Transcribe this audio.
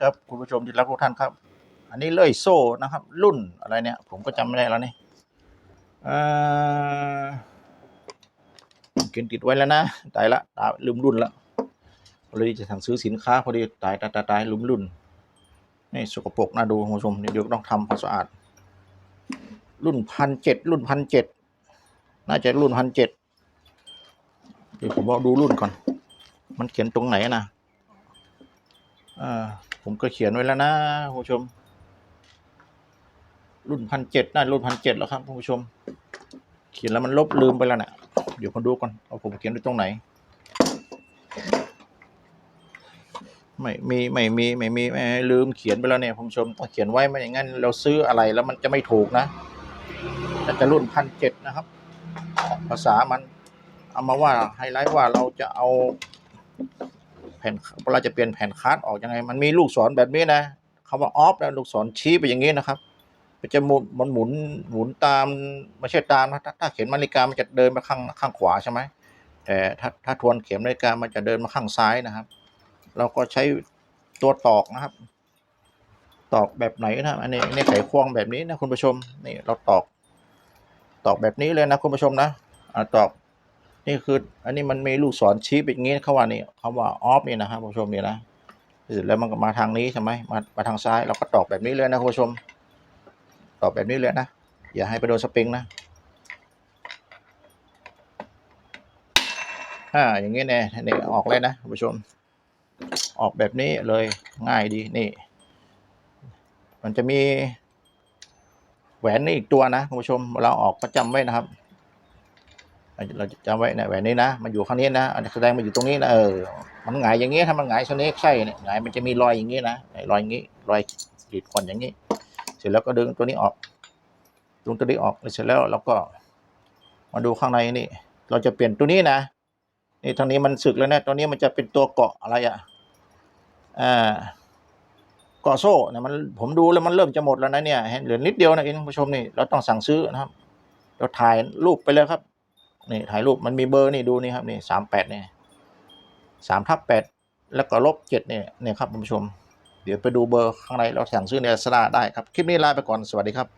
ครับคุณผู้ชมที่รักทุกท่านครับ อันนี้เลื่อยโซ่นะครับ รุ่นอะไรเนี่ย ผมก็จำไม่ได้แล้วนี่เขียนติดไว้แล้วนะตายละตายลืมรุ่นละพอดีจะสั่งซื้อสินค้าพอดีตายตายตายตายลืมรุ่นนี่สกปรกน่าดูคุณผู้ชมเดี๋ยวต้องทำความสะอาด รุ่นพันเจ็ดรุ่นพันเจ็ดน่าจะรุ่นพันเจ็ดเดี๋ยวผมบอกดูรุ่นก่อน มันเขียนตรงไหนนะอ่า ผมก็เขียนไว้แล้วนะคุณผู้ชม รุ่นพันเจ็ดน่ารุ่นพันเจ็ดแล้วครับคุณผู้ชม เขียนแล้วมันลบลืมไปแล้วเนี่ยเดี๋ยวมาดูก่อนเอาผมเขียนไว้ตรงไหน ไม่มีไม่มีไม่มีไม่ลืมเขียนไปแล้วเนี่ยคุณผู้ชมต้องเขียนไว้ไม่อย่างนั้นเราซื้ออะไรแล้วมันจะไม่ถูกนะแต่จะรุ่นพันเจ็ดนะครับ ภาษามันเอามาว่าไฮไลท์ว่าเราจะเอา ผ่นเราจะเปลี่ยนแผ่นคัสออกยังไง มันมีลูกศรแบบนี้นะคำว่าออฟแล้วลูกศรชี้ไปอย่างนี้นะครับมันจะหมุนมันหมุนหมุนตามไม่ใช่ตามนะถ้าเข็มนาฬิกามันจะเดินมาข้างข้างขวาใช่ไหมแต่ถ้าถ้าทวนเข็มนาฬิกามันจะเดินมาข้างซ้ายนะครับ เราก็ใช้ตัวตอกนะครับ ตอกแบบไหนนะอันนี้อันนี้ไขควงแบบนี้นะคุณผู้ชมนี่เราตอก ตอกแบบนี้เลยนะคุณผู้ชมนะอตอก นี่คืออันนี้มันมีลูกศรชี้ไปอย่างงี้เขาว่านี่คำว่าออฟนี่นะครับผู้ชมนี่นะเสร็จแล้วมันก็มาทางนี้ใช่ไหมมามาทางซ้ายเราก็ตอกแบบนี้เลยนะผู้ชม ตอกแบบนี้เลยนะ อย่าให้ไปโดนสปริงนะอ่าอย่างงี้แน่นี่ออกเลยนะผู้ชม ออกแบบนี้เลยง่ายดีนี่ มันจะมีแหวนนี่อีกตัวนะผู้ชมเวลาออกก็จำไว้นะครับ เราจะจำไว้นี่ยแหวนนี้นะมันอยู่ข้างนี้นะแสดงมันอยู่ตรงนี้นะเออมันหงายอย่างงี้ถ้ามันหงายชนิดใช่เนี่ยหงายมันจะมีรอยอย่างงี้นะรอยอย่างงี้รอยขีดข่วนอย่างงี้ เสร็จแล้วก็ดึงตัวนี้ออกดึงตัวนี้ออกเสร็จแล้วเราก็ มาดูข้างในนี่ เราจะเปลี่ยนตัวนี้นะนี่ทางนี้มันสึกแล้วนะตัวนี้มันจะเป็นตัวเกาะอะไรอะอ่าเกาะโซ่เนี่ยมันผมดูแล้วมันเริ่มจะหมดแล้วนะเนี่ยเห็นเหลือนิดเดียวนะเองคุณผู้ชมนี่เราต้องสั่งซื้อนะครับเราถ่ายรูปไปเลยครับ นี่ถ่ายรูปมันมีเบอร์นี่ดูนี่ครับนี่สามแปดเนี่ยสามทับแปดแล้วก็ลบเจ็ดเนี่ยเนี่ยครับคุณผู้ชม เดี๋ยวไปดูเบอร์ข้างในเราสั่งซื้อในลาซาด้าได้ครับ คลิปนี้ลาไปก่อนสวัสดีครับ